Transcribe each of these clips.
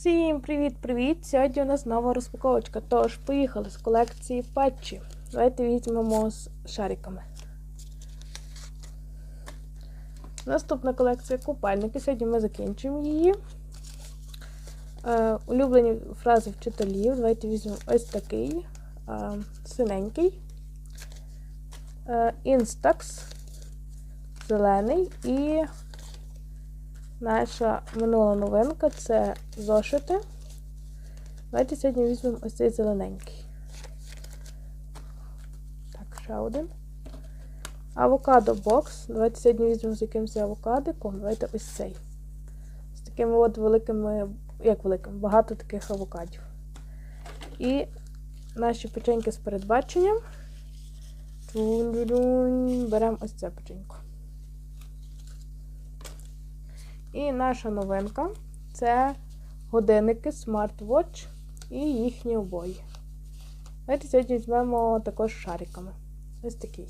Всім привіт-привіт! Сьогодні у нас нова розпаковочка. Тож, поїхали з колекції патчів. Давайте візьмемо з шариками. Наступна колекція купальники. Сьогодні ми закінчимо її. Е, улюблені фрази вчителів. Давайте візьмемо ось такий е, синенький. Е, Instax зелений і наша минула новинка це зошити. Давайте сьогодні візьмемо ось цей зелененький. Так, ще один. Авокадо бокс. Давайте сьогодні візьмемо з якимось авокадиком. Давайте ось цей. З такими от великими, як великими, багато таких авокадів. І наші печеньки з передбаченням. Беремо ось це печенько. І наша новинка це годинники Smartwatch і їхні обої. Давайте сьогодні візьмемо також шариками. Ось такий.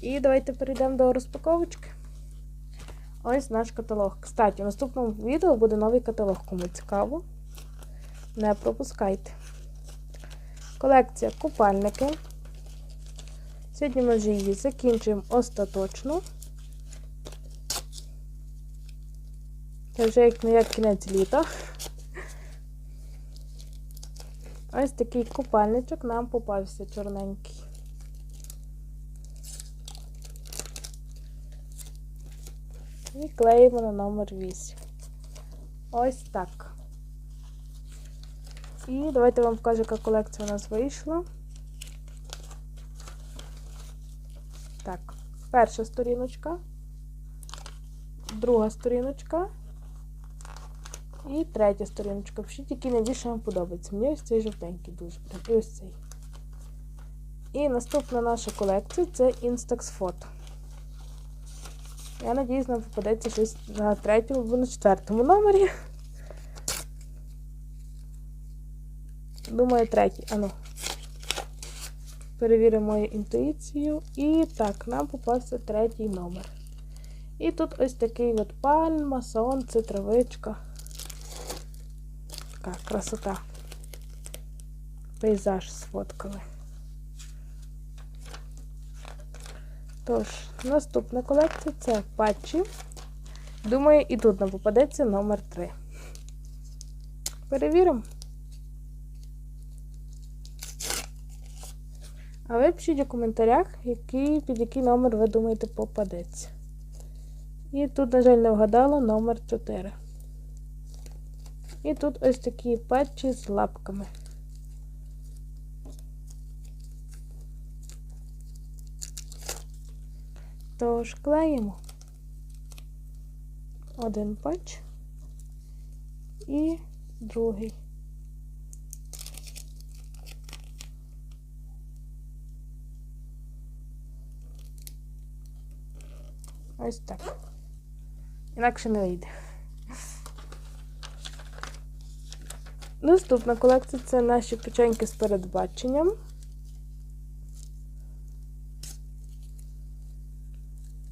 І давайте перейдемо до розпаковочки. Ось наш каталог. Кстати, в наступному відео буде новий каталог, кому цікаво. Не пропускайте. Колекція купальники. Сьогодні ми вже її закінчуємо остаточно. Це вже як не як кінець літа. Ось такий купальничок нам попався чорненький. І клеїмо на номер 8. Ось так. І давайте вам покажу, яка колекція у нас вийшла. Так, перша сторіночка, друга сторіночка. І третя сторіночка. Пишіть, який найбільше вам подобається. Мені ось цей жовтенький дуже прям. І ось цей. І наступна наша колекція це Instax Photo. Я надіюсь, нам попадеться щось на третьому або на четвертому номері. Думаю, третій. Ану. Перевіримо мою інтуїцію. І так, нам попався третій номер. І тут ось такий от пальма, сонце, травичка. Така красота. Пейзаж сфоткали. Тож, наступна колекція це патчі. Думаю, і тут нам попадеться номер 3. Перевіримо. А ви пишіть у коментарях, який, під який номер ви думаєте попадеться. І тут, на жаль, не вгадала номер 4. І тут ось такі патчі з лапками. Тож клеїмо один патч і другий. Ось так. Інакше не вийде. Наступна колекція це наші печеньки з передбаченням.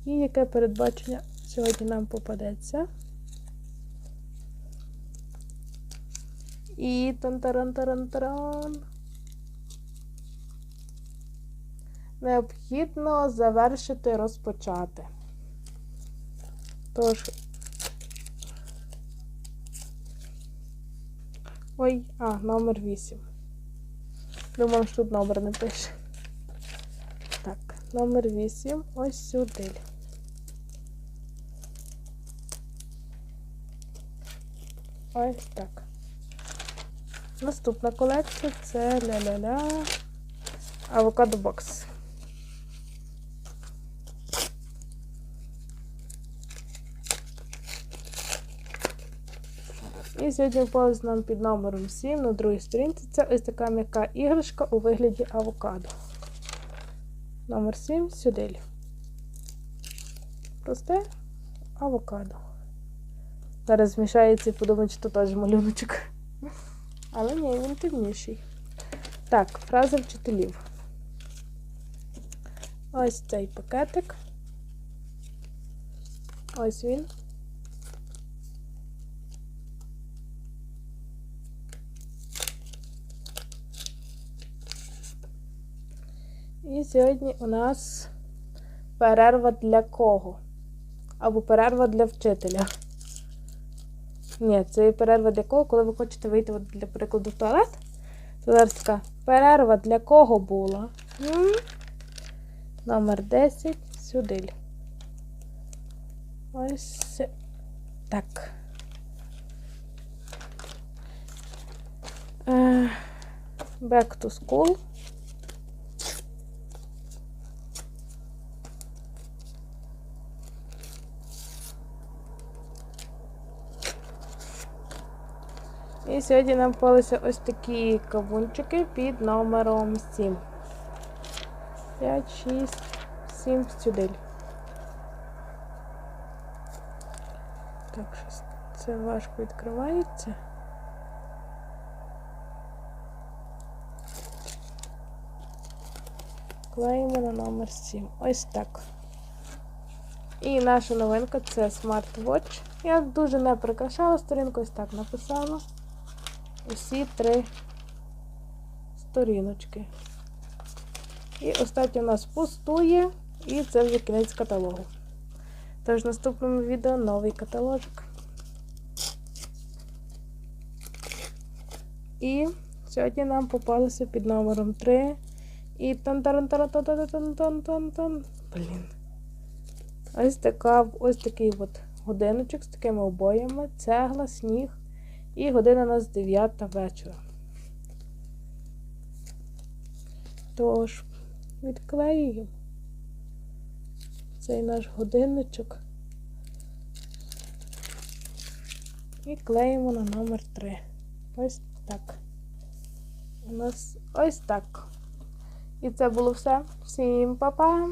І яке передбачення сьогодні нам попадеться? І тан-таран-таран-таран. Необхідно завершити розпочати. Тож, Ой, а, номер 8. Думав, що тут номер не пише. Так, номер 8 ось сюди. Ось так. Наступна колекція це ля-ля-ля авокадо бокс. І сьогодні повз нам під номером 7 на другій сторінці. Це ось така м'яка іграшка у вигляді авокадо. Номер 7 сюди. Просте авокадо. Зараз змішається і подумають, що теж малюночок. Але ні, він темніший. Так, фраза вчителів. Ось цей пакетик. Ось він. І сьогодні у нас перерва для кого? Або перерва для вчителя. Ні, це перерва для кого, коли ви хочете вийти, от, для прикладу, в туалет. То зараз така перерва для кого була? М? Номер 10 сюди. Ось так. Е, Back to school. І сьогодні нам попалися ось такі кавунчики під номером 7. 5, 6, 7 сюди. Так, щось це важко відкривається. Клеїмо на номер 7. Ось так. І наша новинка це смарт-вотч. Я дуже не прикрашала сторінку, ось так написала. Усі три сторіночки. І остатнє у нас пустує, і це вже кінець каталогу. Тож в наступному відео новий каталожик. І сьогодні нам попалося під номером 3. І тан тан тан тан тан тан тан тан Блін. Ось така, ось такий от годиночок з такими обоями, цегла, сніг. І година у нас 9 вечора. Тож, відклеюємо цей наш годинничок і клеїмо на номер 3. Ось так. У нас ось так. І це було все. Всім па-па!